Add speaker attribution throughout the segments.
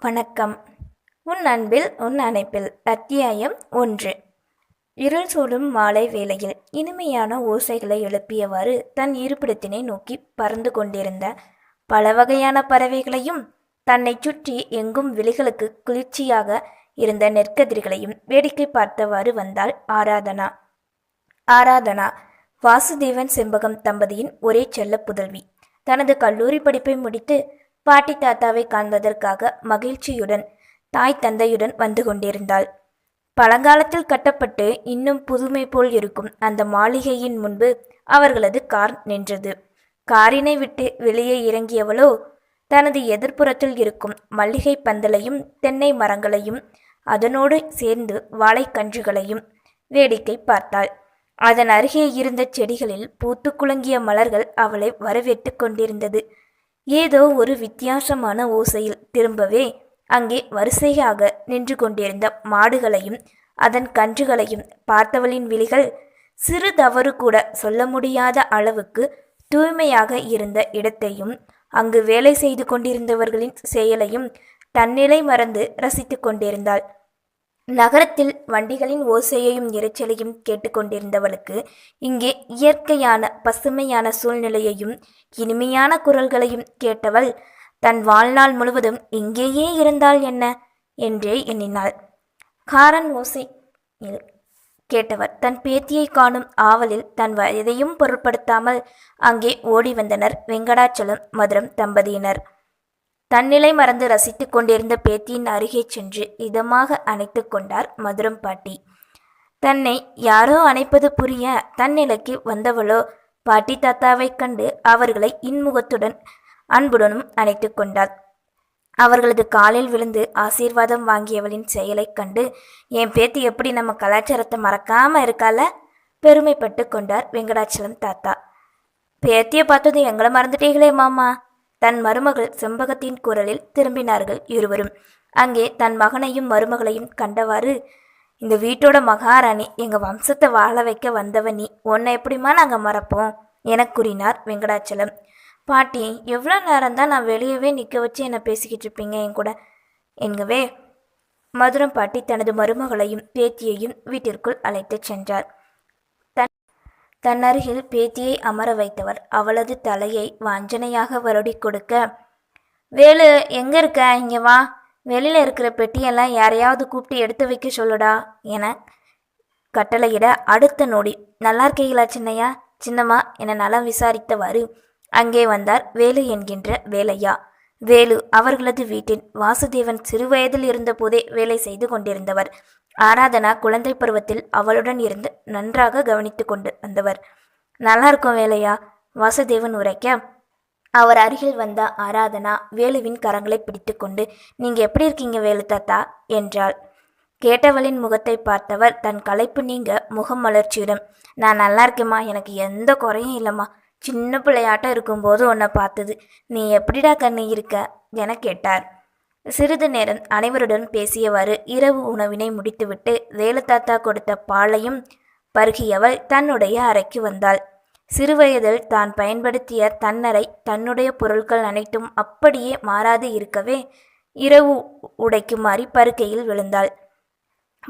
Speaker 1: வணக்கம். உன் அன்பில் உன் அணைப்பில் அத்தியாயம் ஒன்று. இருள் சூடும் மாலை வேளையில் இனிமையான ஓசைகளை எழுப்பியவாறு தன் இருப்பிடத்தினை நோக்கி பறந்து கொண்டிருந்த பல வகையான பறவைகளையும் தன்னை சுற்றி எங்கும் விழிகளுக்கு குளிர்ச்சியாக இருந்த நெற்கதிர்களையும் வேடிக்கை பார்த்தவாறு வந்தாள் ஆராதனா. ஆராதனா வாசுதேவன் செம்பகம் தம்பதியின் ஒரே செல்ல புதல்வி. தனது கல்லூரி படிப்பை முடித்து பாட்டி தாத்தாவை காண்பதற்காக மகிழ்ச்சியுடன் தாய் தந்தையுடன் வந்து கொண்டிருந்தாள். பழங்காலத்தில் கட்டப்பட்டு இன்னும் புதுமை போல் இருக்கும் அந்த மாளிகையின் முன்பு அவர்களது கார் நின்றது. காரினை விட்டு வெளியே இறங்கியவளோ தனது எதிர்ப்புறத்தில் இருக்கும் மல்லிகை பந்தலையும் தென்னை மரங்களையும் அதனோடு சேர்ந்து வாழைக்கன்றுகளையும் வேடிக்கை பார்த்தாள். அதன் அருகே இருந்த செடிகளில் பூத்து குலுங்கிய மலர்கள் அவளை வரவேற்று கொண்டிருந்தது. ஏதோ ஒரு வித்தியாசமான ஓசையில் திரும்பவே அங்கே வரிசையாக நின்று கொண்டிருந்த மாடுகளையும் அதன் கன்றுகளையும் பார்த்தவளின் விழிகள் சிறு தவறு கூட சொல்ல முடியாத அளவுக்கு தூய்மையாக இருந்த இடத்தையும் அங்கு வேலை செய்து கொண்டிருந்தவர்களின் செயலையும் தன்னிலை மறந்து ரசித்து கொண்டிருந்தாள். நகரத்தில் வண்டிகளின் ஓசையையும் இரைச்சலையும் கேட்டுக்கொண்டிருந்தவளுக்கு இங்கே இயற்கையான பசுமையான சூழ்நிலையையும் இனிமையான குரல்களையும் கேட்டவள் தன் வாழ்நாள் முழுவதும் இங்கேயே இருந்தால் என்ன? என்றே எண்ணினாள். காரன் ஓசை கேட்டவர் தன் பேத்தியை காணும் ஆவலில் தன் வயதையும் பொருட்படுத்தாமல் அங்கே ஓடி வந்தனர் வெங்கடாச்சலம் மதுரம் தம்பதியினர். தன்னிலை மறந்து ரசித்துக் கொண்டிருந்த பேத்தியின் அருகே சென்று இதமாக அணைத்து கொண்டார் மதுரம் பாட்டி. தன்னை யாரோ அணைப்பது புரிய தன்னிலைக்கு வந்தவளோ பாட்டி தாத்தாவைக் கண்டு அவர்களை இன்முகத்துடன் அன்புடனும் அணைத்து கொண்டாள். அவர்களது காலில் விழுந்து ஆசீர்வாதம் வாங்கியவளின் செயலைக் கண்டு என் பேத்தி எப்படி நம்ம கலாச்சாரத்தை மறக்காம இருக்கால பெருமைப்பட்டு கொண்டார் வெங்கடாச்சலம் தாத்தா. பேத்தியை பார்த்தது எங்களை மறந்துட்டீங்களே மாமா. தன் மருமகள் செம்பகத்தின் குரலில் திரும்பினார்கள் இருவரும். அங்கே தன் மகனையும் மருமகளையும் கண்டவாறு இந்த வீட்டோட மகாராணி எங்க வம்சத்தை வாழ வைக்க வந்தவ நீ உன்னை எப்படிமா நாங்க மறப்போம்? என கூறினார் வெங்கடாச்சலம். பாட்டி எவ்வளோ நேரம் தான் நான் வெளியவே நிற்க வச்சு என்னை பேசிக்கிட்டு இருப்பீங்க என் கூட? என்கவே. மதுரம் பாட்டி தனது மருமகளையும் பேத்தியையும் வீட்டிற்குள் அழைத்துச் சென்றார். தன்னருகில் பேத்தியை அமர வைத்தவர். அவளது தலையை வஞ்சனையாக வருடி கொடுக்க வேலு எங்க இருக்க? இங்க வா. வெளியில இருக்கிற பெட்டியெல்லாம் யாரையாவது கூப்பிட்டு எடுத்து வைக்க சொல்லுடா என கட்டளையிட அடுத்த நொடி நல்லா இருக்கீங்களா சின்னையா? சின்னம்மா என நலம் விசாரித்தவாறு அங்கே வந்தார் வேலு என்கின்ற வேலையா. வேலு அவர்களது வீட்டில் வாசுதேவன் சிறுவயதில் இருந்தபோதே வேலை செய்து கொண்டிருந்தவர். ஆராதனா குழந்தை பருவத்தில் அவளுடன் இருந்து நன்றாக கவனித்து கொண்டு வந்தவர். நல்லா இருக்கும் வேலையா? வாசுதேவன் உரைக்க? அவர் அருகில் வந்த ஆராதனா வேலுவின் கரங்களை பிடித்துக்கொண்டு நீங்க எப்படி இருக்கீங்க வேலு தாத்தா? என்றாள். கேட்டவளின் முகத்தை பார்த்தவர் தன் களைப்பு நீங்க முகம் மலர்ச்சியுடன். நான் நல்லா இருக்கேம்மா எனக்கு எந்த குறையும் இல்லைம்மா. சின்ன பிள்ளையாட்டம் இருக்கும்போது உன்னை பார்த்தது. நீ எப்படிடா கண்ணு இருக்க? என கேட்டார். சிறிது நேரம் அனைவருடன் பேசியவாறு இரவு உணவினை முடித்துவிட்டு வேலுத்தாத்தா கொடுத்த பாலையும் பருகியவள் தன்னுடைய அறைக்கு வந்தாள். சிறுவயதில் தான் பயன்படுத்திய தன்னரை தன்னுடைய பொருட்கள் அனைத்தும் அப்படியே மாறாது இருக்கவே இரவு உடைக்குமாறி படுக்கையில் விழுந்தாள்.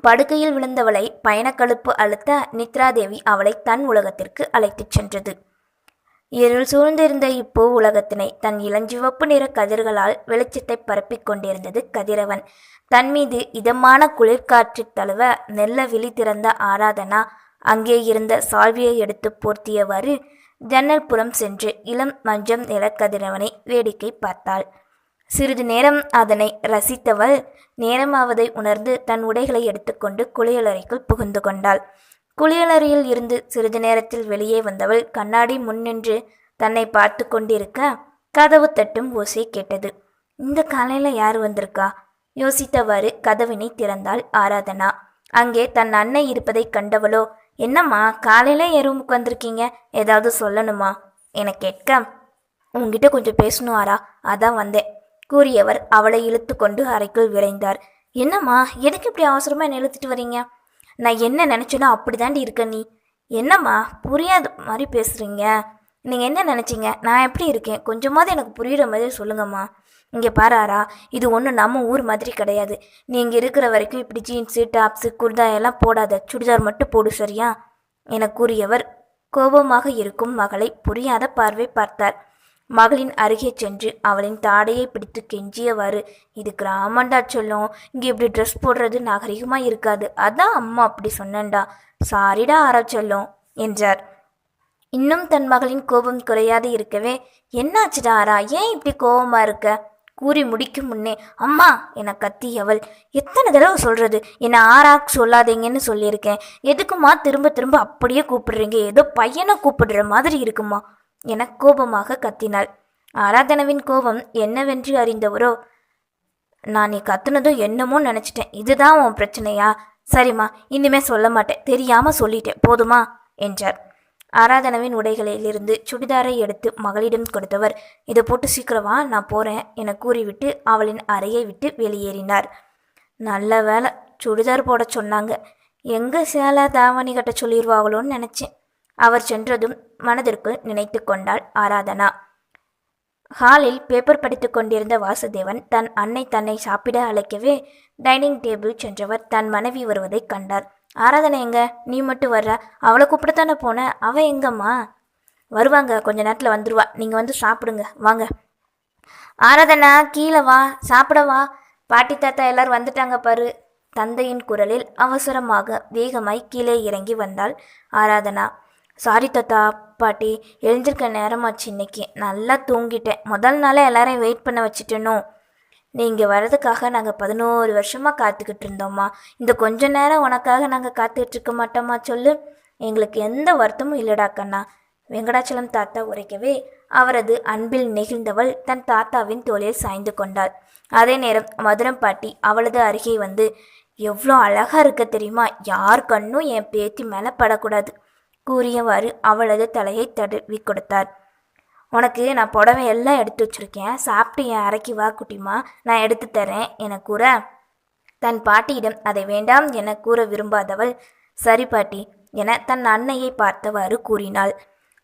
Speaker 1: படுக்கையில் விழுந்தவளை பயணக்கழுப்பு அழுத்த நித்ராதேவி அவளை தன் உலகத்திற்கு அழைத்துச் சென்றது. இருள் சூழ்ந்திருந்த இப்போ உலகத்தினை தன் இளஞ்சிவப்பு நிற கதிர்களால் வெளிச்சத்தை பரப்பிக் கொண்டிருந்தது கதிரவன். தன் மீது இதமான குளிர்காற்று தழுவ நெல்ல விழி திறந்த ஆராதனா அங்கே இருந்த சால்வியை எடுத்து போர்த்தியவாறு ஜன்னல் புறம் சென்று இளம் மஞ்சம் நிலக்கதிரவனை வேடிக்கை பார்த்தாள். சிறிது நேரம் அதனை ரசித்தவள் நேரமாவதை உணர்ந்து தன் உடைகளை எடுத்துக்கொண்டு குளியலறைக்குள் புகுந்து கொண்டாள். குளியலறையில் இருந்து சிறிது நேரத்தில் வெளியே வந்தவள் கண்ணாடி முன்னின்று தன்னை பார்த்து கொண்டிருக்க கதவு தட்டும் ஓசை கேட்டது. இந்த காலையில் யார் வந்திருக்கா? யோசித்தவாறு கதவினை திறந்தாள் ஆராதனா. அங்கே தன் அன்னை இருப்பதை கண்டவளோ? என்னம்மா காலையில என் ரூமுக்கு வந்திருக்கீங்க? ஏதாவது சொல்லணுமா? என கேட்க உங்ககிட்ட கொஞ்சம் பேசணும் ஆரா அதான் வந்தேன். கூறியவர் அவளை இழுத்து கொண்டு அறைக்குள் விரைந்தார். என்னம்மா எதுக்கு இப்படி அவசரமா என்னை இழுத்துட்டு வரீங்க? நான் என்ன நினச்சேனோ அப்படி தாண்டி இருக்க நீ. என்னம்மா புரியாத மாதிரி பேசுகிறீங்க நீங்கள் என்ன நினச்சிங்க? நான் எப்படி இருக்கேன்? கொஞ்சமாவது எனக்கு புரிகிற மாதிரி சொல்லுங்கம்மா. இங்கே பாராரா இது ஒன்றும் நம்ம ஊர் மாதிரி கிடையாது. நீ இங்கே இருக்கிற வரைக்கும் இப்படி ஜீன்ஸு டாப்ஸு குர்தா எல்லாம் போடாத. சுடிதார் மட்டும் போடு சரியா? என கூறியவர் கோபமாக இருக்கும் மகளை புரியாத பார்வை பார்த்தார். மகளின் அருகே சென்று அவளின் தாடையை பிடித்து கெஞ்சியவாறு இது கிராமண்டா சொல்லும். இங்கே இப்படி ட்ரெஸ் போடுறது நாகரிகமாக இருக்காது. அதான் அம்மா அப்படி சொன்னேன்டா. சாரிடா ஆரா சொல்லும் என்றார். இன்னும் தன் மகளின் கோபம் குறையாது இருக்கவே. என்னாச்சுடா ஆரா? ஏன் இப்படி கோபமா இருக்க? கூறி முடிக்கும் முன்னே அம்மா என கத்தியவள் எத்தனை தடவை சொல்றது? என்னை ஆறாக் சொல்லாதீங்கன்னு சொல்லியிருக்கேன். எதுக்குமா திரும்ப திரும்ப அப்படியே கூப்பிடுறீங்க? ஏதோ பையனை கூப்பிடுற மாதிரி இருக்குமா? என கோபமாக கத்தினாள். ஆராதனவின் கோபம் என்னவென்று அறிந்தவரோ நான் நீ கத்துனதும் என்னமோ நினச்சிட்டேன். இதுதான் உன் பிரச்சனையா? சரிம்மா இனிமே சொல்ல மாட்டேன். தெரியாம சொல்லிட்டேன். போதுமா? என்றார். ஆராதனவின் உடைகளிலிருந்து சுடிதாரை எடுத்து மகளிடம் கொடுத்தவர் இதை போட்டு சீக்கிரமா நான் போறேன் என கூறிவிட்டு அவளின் அறையை விட்டு வெளியேறினார். நல்ல வேலை சுடிதார் போட சொன்னாங்க. எங்க சேலை தாவணி கட்ட சொல்லிடுவாங்களோன்னு நினைச்சேன். அவர் சென்றதும் மனதிற்கு நினைத்து கொண்டாள் ஆராதனா. ஹாலில் பேப்பர் படித்துக் கொண்டிருந்த வாசுதேவன் தன் அன்னை தன்னை சாப்பிட அழைக்கவே டைனிங் டேபிள் சென்றவர். தன் மனைவி வருவதைக் கண்டார். ஆராதனை எங்க? நீ மட்டும் வர்ற? அவளை கூப்பிடத்தானே போன? அவ எங்கம்மா? வருவாங்க. கொஞ்ச நேரத்தில் வந்துருவா. நீங்கள் வந்து சாப்பிடுங்க. வாங்க. ஆராதனா கீழே வா. சாப்பிட வா. பாட்டி தாத்தா எல்லாரும் வந்துட்டாங்க பாரு. தந்தையின் குரலில் அவசரமாக வேகமாய் கீழே இறங்கி வந்தாள் ஆராதனா. சாரி தாத்தா பாட்டி எழுந்திருக்க நேரமாச்சு இன்னைக்கு. நல்லா தூங்கிட்டேன். முதல் நாளே எல்லாரையும் வெயிட் பண்ண வச்சுட்டேனோ? நீங்கள் வர்றதுக்காக நாங்கள் பதினோரு வருஷமாக காத்துக்கிட்டு இருந்தோம்மா. இந்த கொஞ்ச நேரம் உனக்காக நாங்கள் காத்துக்கிட்டு இருக்க மாட்டோமா சொல்லு. எங்களுக்கு எந்த வருத்தமும் இல்லடா கண்ணா. வெங்கடாச்சலம் தாத்தா உரைக்கவே அவரது அன்பில் நெகிழ்ந்தவள் தன் தாத்தாவின் தோளில் சாய்ந்து கொண்டாள். அதே நேரம் மதுரம் பாட்டி அவளது அருகே வந்து எவ்வளோ அழகாக இருக்க தெரியுமா? யார் கண்ணும் என் பேத்தி மேலே படக்கூடாது. கூறியவாறு அவளது தலையை தடவி கொடுத்தார் உனக்கு நான் புடவை எல்லாம் எடுத்து வச்சிருக்கேன். சாப்பிட்டு என் அறைக்கு வா குட்டிமா. நான் எடுத்து தரேன் என கூற தன் பாட்டியிடம் அதை வேண்டாம் என கூற விரும்பாதவள் சரி பாட்டி என தன் அன்னையை பார்த்தவாறு கூறினாள்.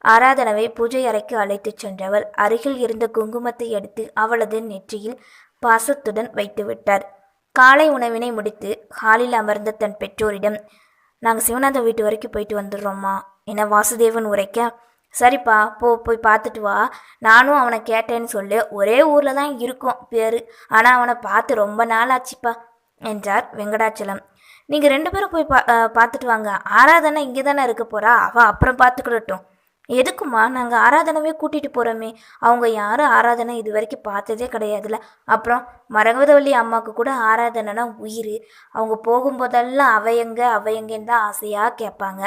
Speaker 1: ஆராதனவை பூஜை அறைக்கு அழைத்துச் சென்றவள் அருகில் இருந்த குங்குமத்தை எடுத்து அவளது நெற்றியில் பாசத்துடன் வைத்துவிட்டார். காலை உணவினை முடித்து ஹாலில் அமர்ந்த தன் பெற்றோரிடம் நாங்கள் சிவநாதன் வீட்டு வரைக்கும் போயிட்டு வந்துடுறோம்மா. என வாசுதேவன் உரைக்க? சரிப்பா போ போய் பார்த்துட்டு வா. நானும் அவனை கேட்டேன்னு சொல்லு. ஒரே ஊரில் தான் இருக்கும் பேர். ஆனால் அவனை பார்த்து ரொம்ப நாள் ஆச்சுப்பா என்றார் வெங்கடாச்சலம். நீங்கள் ரெண்டு பேரும் போய் பா பார்த்துட்டு வாங்க. ஆராதனை இங்கே தானே இருக்க போகிறா அவள் அப்புறம் பார்த்துக்கிடட்டும். எதுக்குமா நாங்கள் ஆராதனவே கூட்டிகிட்டு போகிறோமே அவங்க யாரும் ஆராதனை இது வரைக்கும் பார்த்ததே கிடையாதுல்ல. அப்புறம் மரகதவள்ளி அம்மாவுக்கு கூட ஆராதனைனா உயிர். அவங்க போகும்போதெல்லாம் அவ அவையங்கன்னு அவ தான் ஆசையாக கேட்பாங்க.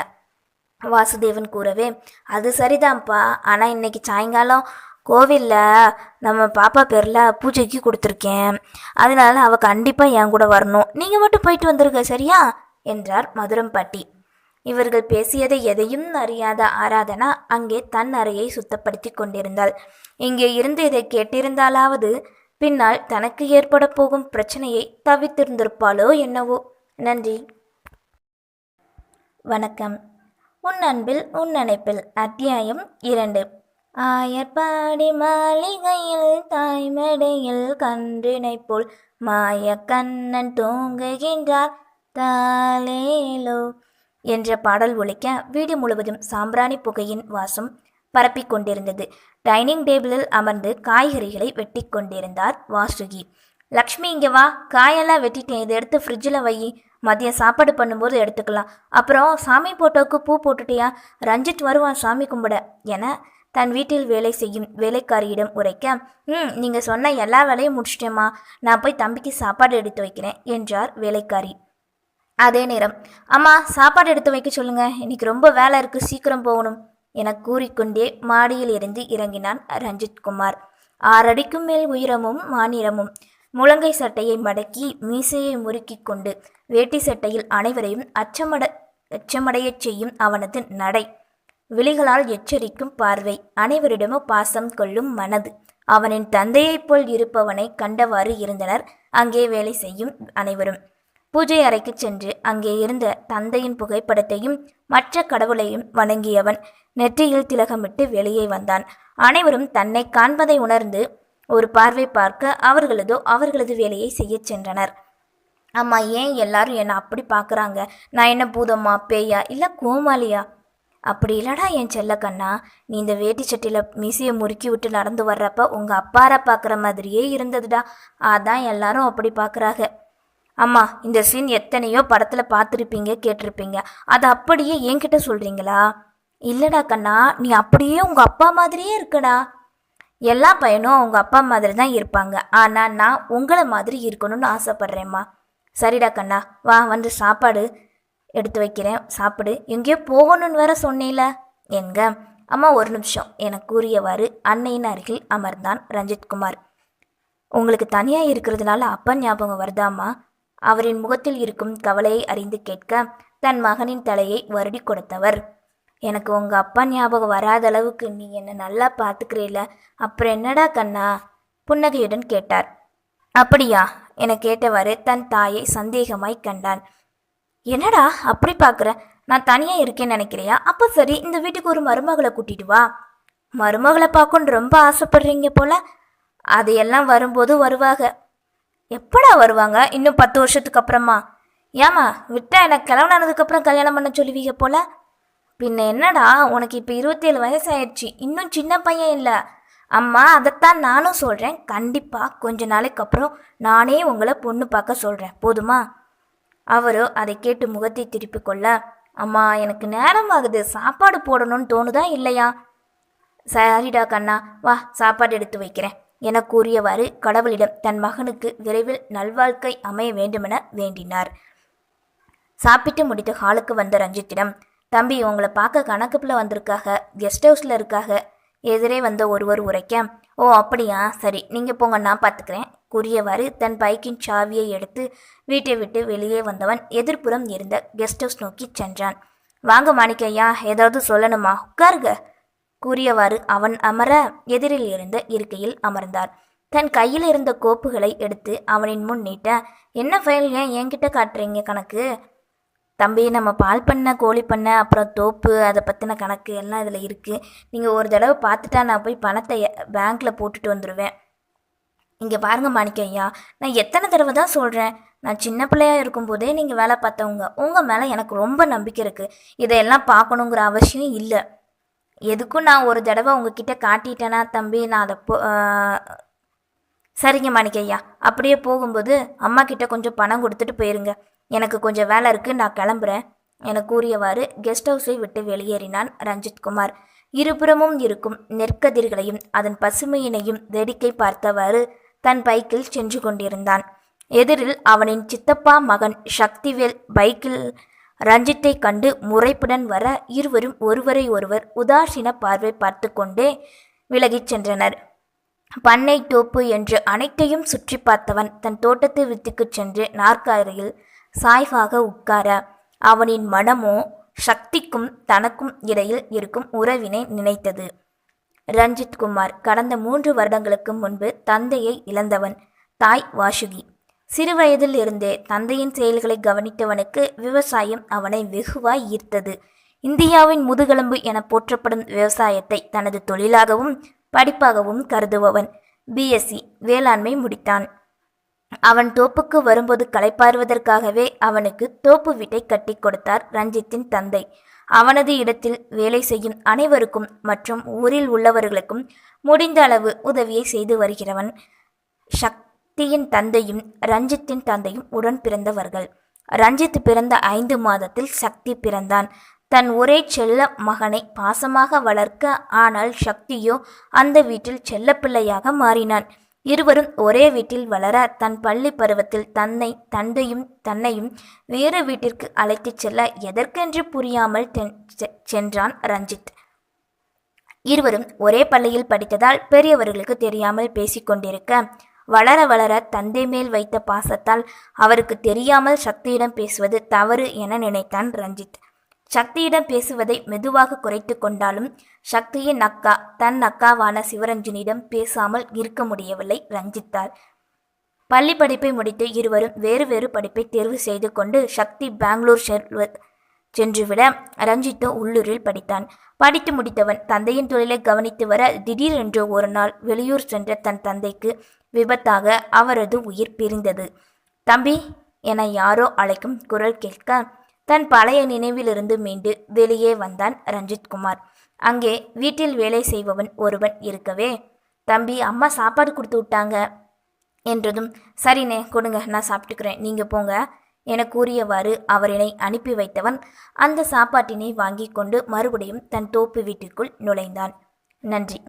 Speaker 1: வாசுதேவன் கூறவே அது சரிதான்ப்பா. ஆனால் இன்னைக்கு சாயங்காலம் கோவிலில் நம்ம பாப்பா பேரில் பூஜைக்கு கொடுத்துருக்கேன். அதனால அவள் கண்டிப்பாக என் கூட வரணும். நீங்கள் மட்டும் போயிட்டு வந்துருங்க சரியா? என்றார் மதுரம் பாட்டி இவர்கள் பேசியதை எதையும் அறியாத ஆராதனா அங்கே தன் அறையை சுத்தப்படுத்தி கொண்டிருந்தாள். இங்கே இருந்து இதை கேட்டிருந்தாலாவது பின்னால் தனக்கு ஏற்பட போகும் பிரச்சனையை தவித்திருந்திருப்பாளோ என்னவோ. நன்றி. வணக்கம். உன் அன்பில் உன் நினைப்பில் அத்தியாயம் இரண்டு. ஆயர்பாடி மாளிகையில் தாய்மடையில் கன்றினை போல் மாய கண்ணன் தூங்குகின்றார். தாலேலோ என்ற பாடல் ஒழிக்க வீடு முழுவதும் சாம்பிராணி புகையின் வாசம் பரப்பிக் கொண்டிருந்தது. டைனிங் டேபிளில் அமர்ந்து காய்கறிகளை வெட்டி கொண்டிருந்தார் வாசுகி. லக்ஷ்மி இங்கே வா. காயெல்லாம் வெட்டிட்டேன். இதை எடுத்து ஃப்ரிட்ஜில் வை. மதியம் சாப்பாடு பண்ணும்போது எடுத்துக்கலாம். அப்புறம் சாமி போட்டோவுக்கு பூ போட்டுட்டியா? ரஞ்சித் வருவான் சாமி கும்பிட என தன் வீட்டில் வேலை செய்யும் வேலைக்காரியிடம் உரைக்க ம் நீங்கள் சொன்ன எல்லா வேலையும் முடிச்சிட்டேம்மா. நான் போய் தம்பிக்கு சாப்பாடு எடுத்து வைக்கிறேன் என்றார் வேலைக்காரி. அதே நேரம் அம்மா சாப்பாடு எடுத்து வைக்க சொல்லுங்க. இன்னைக்கு ரொம்ப வேலை இருக்கு சீக்கிரம் போகணும். என கூறிக்கொண்டே மாடியில் இருந்து இறங்கினான் ரஞ்சித் குமார். ஆறடிக்கும் மேல் உயரமும் மாநிலமும் முழங்கை சட்டையை மடக்கி மீசையை முறுக்கி கொண்டு வேட்டி சட்டையில் அனைவரையும் அச்சமட அச்சமடையச் செய்யும் அவனது நடை. விழிகளால் எச்சரிக்கும் பார்வை அனைவரிடமும் பாசம் கொள்ளும் மனது. அவனின் தந்தையைப் போல் இருப்பவனை கண்டவாறு இருந்தனர். அங்கே வேலை செய்யும் அனைவரும். பூஜை அறைக்கு சென்று அங்கே இருந்த தந்தையின் புகைப்படத்தையும் மற்ற கடவுளையும் வணங்கியவன் நெற்றியில் திலகமிட்டு வெளியே வந்தான். அனைவரும் தன்னை காண்பதை உணர்ந்து ஒரு பார்வை பார்க்க அவர்களதோ அவர்களது வேலையை செய்யச் சென்றனர். அம்மா ஏன் எல்லாரும் என்னை அப்படி பார்க்குறாங்க? நான் என்ன பூதம்மா பேயா இல்லை கோமாளியா? அப்படி இல்லடா என் செல்லக்கண்ணா நீ இந்த வேட்டி சட்டியில் மீசையை முறுக்கி விட்டு நடந்து வர்றப்ப உங்கள் அப்பாரை பார்க்குற மாதிரியே இருந்ததுடா. அதான் எல்லாரும் அப்படி பார்க்குறாங்க. அம்மா இந்த சீன் எத்தனையோ படத்தில் பார்த்துருப்பீங்க கேட்டிருப்பீங்க. அதை அப்படியே என்கிட்ட சொல்கிறீங்களா இல்லைடா கண்ணா நீ அப்படியே உங்கள் அப்பா மாதிரியே இருக்கடா. எல்லா பையனும் அவங்க அப்பா மாதிரி தான் இருப்பாங்க. ஆனால் நான் உங்களை மாதிரி இருக்கணும்னு ஆசைப்பட்றேம்மா. சரிடா கண்ணா வா வந்து சாப்பாடு எடுத்து வைக்கிறேன். சாப்பிடு. எங்கேயோ போகணும்னு வேற சொன்னேல. எங்க? அம்மா ஒரு நிமிஷம். என கூறியவாறு அன்னையின் அருகில் அமர்ந்தான் ரஞ்சித்குமார் உங்களுக்கு தனியாக இருக்கிறதுனால அப்பா ஞாபகம் வருதாம்மா? அவரின் முகத்தில் இருக்கும் கவலையை அறிந்து கேட்க தன் மகனின் தலையை வருடி கொடுத்தவர். எனக்கு உங்க அப்பா ஞாபகம் வராத அளவுக்கு நீ என்னை நல்லா பார்த்துக்கிறீல அப்புறம் என்னடா கண்ணா? புன்னகையுடன் கேட்டார். அப்படியா என கேட்டவாறு தன் தாயை சந்தேகமாய் கண்டான். என்னடா அப்படி பார்க்குற? நான் தனியாக இருக்கேன்னு நினைக்கிறியா? அப்போ சரி இந்த வீட்டுக்கு ஒரு மருமகளை கூட்டிட்டு வா. மருமகளை பார்க்கணுன்னு ரொம்ப ஆசைப்படுறீங்க போல? அதையெல்லாம் வரும்போது வருவாக. எப்படா வருவாங்க? இன்னும் பத்து வருஷத்துக்கு அப்புறமா. ஏமா விட்டா எனக்கு கிளவனானதுக்கப்புறம் கல்யாணம் பண்ண சொல்லுவீங்க போல? பின்ன என்னடா உனக்கு இப்போ இருபத்தேழு வயசாயிடுச்சு. இன்னும் சின்ன பையன் இல்லை. அம்மா அதைத்தான் நானும் சொல்கிறேன் கண்டிப்பாக கொஞ்ச நாளைக்கு அப்புறம் நானே உங்களை பொண்ணு பார்க்க சொல்கிறேன் போதுமா? அவரோ அதை கேட்டு முகத்தை திருப்பி கொள்ள அம்மா எனக்கு நேரம் ஆகுது சாப்பாடு போடணும்னு தோணுதா இல்லையா? சரிடா கண்ணா. வா சாப்பாடு எடுத்து வைக்கிறேன். என கூறியவாறு கடவுளிடம் தன் மகனுக்கு விரைவில் நல்வாழ்க்கை அமைய வேண்டுமென வேண்டினார். சாப்பிட்டு முடித்து ஹாலுக்கு வந்த ரஞ்சித்திடம் தம்பி உங்களை பார்க்க கணக்குப்பில் வந்திருக்காக கெஸ்ட் ஹவுஸில் இருக்காக. எதிரே வந்த ஒருவர் உரைக்க ஓ அப்படியா? சரி நீங்கள் போங்க நான் பார்த்துக்கிறேன் கூறியவாறு தன் பைக்கின் சாவியை எடுத்து வீட்டை விட்டு வெளியே வந்தவன் எதிர்ப்புறம் இருந்த கெஸ்ட் ஹவுஸ் நோக்கி சென்றான். வாங்க மாணிக்கையா ஏதாவது சொல்லணுமா? உட்காருங்க. கூறியவாறு அவன் அமர எதிரில் இருந்த இருக்கையில் அமர்ந்தார். தன் கையில் இருந்த கோப்புகளை எடுத்து அவனின் முன் நீட்ட என்ன ஃபைல் ஏன் என்கிட்ட காட்டுறீங்க கணக்கு? தம்பி நம்ம பால் பண்ண கோழி பண்ண அப்புறம் தோப்பு அதை பற்றின கணக்கு எல்லாம் இதில் இருக்குது நீங்கள் ஒரு தடவை பார்த்துட்டா நான் போய் பணத்தை பேங்க்கில் போட்டுட்டு வந்துடுவேன் இங்கே பாருங்க மாணிக்க ஐயா நான் எத்தனை தடவை தான் சொல்கிறேன் நான் சின்ன பிள்ளையாக இருக்கும்போதே நீங்கள் வேலை பார்த்தவங்க. உங்கள் மேலே எனக்கு ரொம்ப நம்பிக்கை இருக்குது இதையெல்லாம் பார்க்கணுங்கிற அவசியம் இல்லை. எதுக்கும் நான் ஒரு தடவை உங்ககிட்ட காட்டிட்டேனா தம்பி நான் அதை போ சரிங்க மாணிக்கையா. அப்படியே போகும்போது அம்மா கிட்ட கொஞ்சம் பணம் கொடுத்துட்டு போயிருங்க. எனக்கு கொஞ்சம் வேலை இருக்கு நான் கிளம்புறேன். என கூறியவாறு கெஸ்ட் ஹவுஸை விட்டு வெளியேறினான் ரஞ்சித்குமார் இருபுறமும் இருக்கும் நெற்கதிர்களையும் அதன் பசுமையினையும் வேடிக்கை பார்த்தவாறு தன் பைக்கில் சென்று கொண்டிருந்தான். எதிரில் அவனின் சித்தப்பா மகன் சக்திவேல் பைக்கில் ரஞ்சித்தை கண்டு முறைப்புடன் வர இருவரும் ஒருவரை ஒருவர் உதாசீன பார்வை பார்த்து கொண்டே விலகிச் சென்றனர். பண்ணை தோப்பு என்று அனைத்தையும் சுற்றி பார்த்தவன் தன் தோட்டத்து வித்துக்குச் சென்று நாற்காலியில் சாய்வாக உட்கார அவனின் மனமோ சக்திக்கும் தனக்கும் இடையில் இருக்கும் உறவினை நினைத்தது. ரஞ்சித் குமார் கடந்த மூன்று வருடங்களுக்கு முன்பு தந்தையை இழந்தவன் தாய் வாசுகி. சிறுவயதில் இருந்தே தந்தையின் செயல்களை கவனித்தவனுக்கு விவசாயம் அவனை வெகுவாய் ஈர்த்தது. இந்தியாவின் முதுகெலும்பு என போற்றப்படும் விவசாயத்தை தனது தொழிலாகவும் படிப்பாகவும் கருதுபவன் பிஎஸ்சி வேளாண்மை முடித்தான். அவன் தோப்புக்கு வரும்போது களைப்பாறுவதற்காகவே அவனுக்கு தோப்பு வீட்டை கட்டி கொடுத்தார் ரஞ்சித்தின் தந்தை. அவனது இடத்தில் வேலை செய்யும் அனைவருக்கும் மற்றும் ஊரில் உள்ளவர்களுக்கும் முடிந்த அளவு உதவியை செய்து வருகிறவன். சக்தியின் தந்தையும் ரஞ்சித்தின் தந்தையும் உடன் பிறந்தவர்கள். ரஞ்சித் பிறந்த ஐந்து மாதத்தில் சக்தி பிறந்தான். தன் ஒரே செல்ல மகனை பாசமாக வளர்க்க ஆனால் சக்தியோ அந்த வீட்டில் செல்லப்பிள்ளையாக மாறினான். இருவரும் ஒரே வீட்டில் வளர தன் பள்ளி பருவத்தில் தன்னை தந்தையும் தன்னையும் வேறு வீட்டிற்கு அழைத்துச் செல்ல எதற்கென்று புரியாமல் தென்- செ- சென்றான் ரஞ்சித். இருவரும் ஒரே பள்ளியில் படித்ததால் பெரியவர்களுக்கு தெரியாமல் பேசிக்கொண்டிருக்க வளர வளர தந்தை மேல் வைத்த பாசத்தால் அவருக்கு தெரியாமல் சக்தியிடம் பேசுவது தவறு என நினைத்தான் ரஞ்சித். சக்தியிடம் பேசுவதை மெதுவாக குறைத்து கொண்டாலும் சக்தியின் அக்கா தன் அக்காவான சிவரஞ்சனிடம் பேசாமல் இருக்க முடியவில்லை ரஞ்சித்தால் பள்ளி படிப்பை முடித்து இருவரும் வேறு வேறு படிப்பை தேர்வு செய்து கொண்டு சக்தி பெங்களூர் செல்வது சென்றுவிட ரஞ்சித்தோ உள்ளூரில் படித்தான். படித்து முடித்தவன் தந்தையின் தொழிலை கவனித்து வர திடீரென்று ஒரு நாள் வெளியூர் சென்ற தன் தந்தைக்கு விபத்தாக அவரது உயிர் பிரிந்தது. தம்பி என யாரோ அழைக்கும் குரல் கேட்க தன் பழைய நினைவிலிருந்து மீண்டு வெளியே வந்தான் ரஞ்சித் குமார் அங்கே வீட்டில் வேலை செய்பவன் ஒருவன் இருக்கவே? தம்பி அம்மா சாப்பாடு கொடுத்து விட்டாங்க. என்றதும் சரிண்ணே கொடுங்க நான் சாப்பிட்டுக்கிறேன். நீங்கள் போங்க. என கூறியவாறு அவரினை அனுப்பி வைத்தவன் அந்த சாப்பாட்டினை வாங்கி கொண்டு மறுபடியும் தன் தோப்பு வீட்டிற்குள் நுழைந்தான். நன்றி.